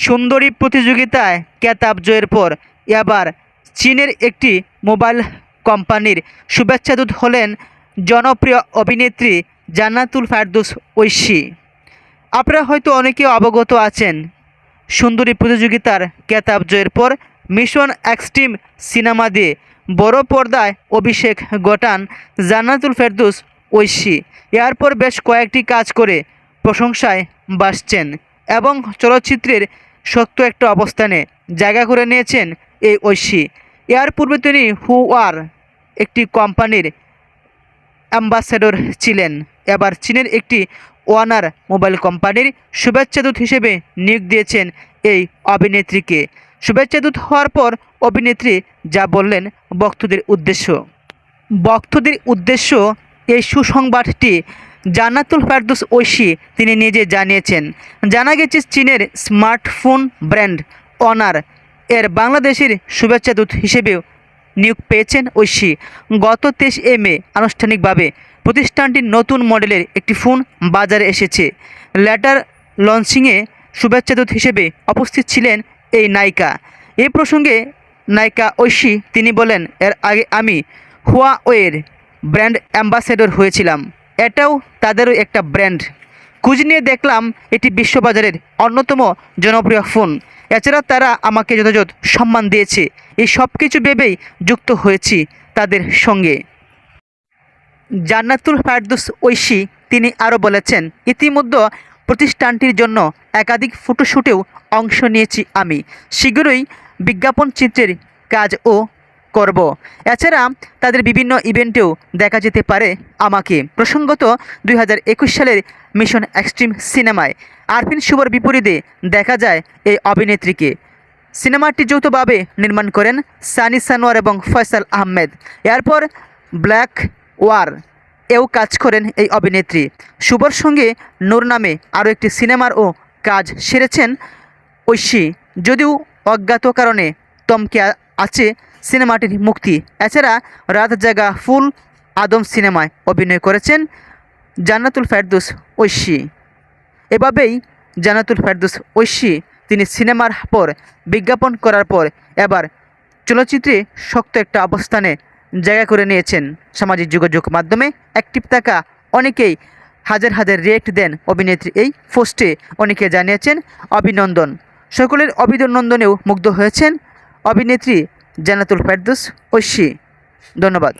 সুন্দরী প্রতিযোগিতায় খেতাব জয়ের পর এবার চীনের একটি মোবাইল কোম্পানির শুভেচ্ছাদূত হলেন জনপ্রিয় অভিনেত্রী জান্নাতুল ফারদৌস ঐশী। আপনারা হয়তো অনেকে অবগত আছেন, সুন্দরী প্রতিযোগিতার খেতাব জয়ের পর মিশন এক্সট্রিম সিনেমা দিয়ে বড় পর্দায় অভিষেক ঘটান জান্নাতুল ফেরদুস ঐশী। এরপর বেশ কয়েকটি কাজ করে প্রশংসায় বাসছেন এবং চলচ্চিত্রের শক্ত একটা অবস্থানে জায়গা করে নিয়েছেন এই ঐশী। এর পূর্বে তিনি হুয়ার একটি কোম্পানির অ্যাম্বাসেডর ছিলেন। এবার চীনের একটি ওয়ানার মোবাইল কোম্পানির শুভেচ্ছাদূত হিসেবে নিয়োগ দিয়েছেন এই অভিনেত্রীকে। শুভেচ্ছাদূত হওয়ার পর অভিনেত্রী যা বললেন, বক্তদের উদ্দেশ্য। বক্তদের উদ্দেশ্য এই সুসংবাদটি জান্নাতুল ফারদৌস ঐশী তিনি নিজে জানিয়েছেন, জানা গেছে চীনের স্মার্টফোন ব্র্যান্ড অনার এর বাংলাদেশের শুভেচ্ছাদূত হিসেবেও নিয়োগ পেয়েছেন ঐশী গত তেইশ এ মে আনুষ্ঠানিকভাবে প্রতিষ্ঠানটির নতুন মডেলের একটি ফোন বাজারে এসেছে। লেটার লঞ্চিংয়ে শুভেচ্ছাদূত হিসেবে উপস্থিত ছিলেন এই নায়িকা। এ প্রসঙ্গে নায়িকা ঐশী তিনি বলেন, এর আগে আমি হুয়াওয়ের ব্র্যান্ড অ্যাম্বাসেডর হয়েছিলাম। এটাও তাদেরও একটা ব্র্যান্ড খোঁজ নিয়ে দেখলাম এটি বিশ্ববাজারের অন্যতম জনপ্রিয় ফোন এছাড়া তারা আমাকে যথাযথ সম্মান দিয়েছে। এই সব কিছু ভেবেই যুক্ত হয়েছি তাদের সঙ্গে। জান্নাতুল ফারদুস ঐশী, তিনি আরও বলেছেন, ইতিমধ্যে প্রতিষ্ঠানটির জন্য একাধিক ফটোশ্যুটেও অংশ নিয়েছি আমি। শীঘ্রই বিজ্ঞাপন চিত্রের কাজও করব। এছাড়া তাদের বিভিন্ন ইভেন্টেও দেখা যেতে পারে আমাকে। প্রসঙ্গত, দুই হাজার একুশ সালের মিশন এক্সট্রিম সিনেমায় আরফিন শুভর বিপরীতে দেখা যায় এই অভিনেত্রীকে। সিনেমাটি যৌথভাবে নির্মাণ করেন সানি সানোয়ার এবং ফয়সাল আহমেদ। এরপর ব্ল্যাক ওয়ার এও কাজ করেন এই অভিনেত্রী। শুভর সঙ্গে নূর নামে আরও একটি সিনেমারও কাজ সেরেছেন ঐশী। যদিও অজ্ঞাত কারণে তমকে আছে সিনেমাটির মুক্তি। এছাড়া রাত জাগা ফুল আদম সিনেমায় অভিনয় করেছেন জান্নাতুল ফেরদৌস ঐশী। এভাবেই জান্নাতুল ফেরদৌস ঐশী তিনি সিনেমার পর বিজ্ঞাপন করার পর এবার চলচ্চিত্রে শক্ত একটা অবস্থানে জায়গা করে নিয়েছেন। সামাজিক যোগাযোগ মাধ্যমে অ্যাক্টিভ থাকা অনেকেই হাজার হাজার রিয়েক্ট দেন অভিনেত্রী এই পোস্টে। অনেকে জানিয়েছেন, অভিনন্দন। সকলের অভিনন্দনেও মুগ্ধ হয়েছেন অভিনেত্রী জান্নাতুল ফেরদুস ঐশী। ধন্যবাদ।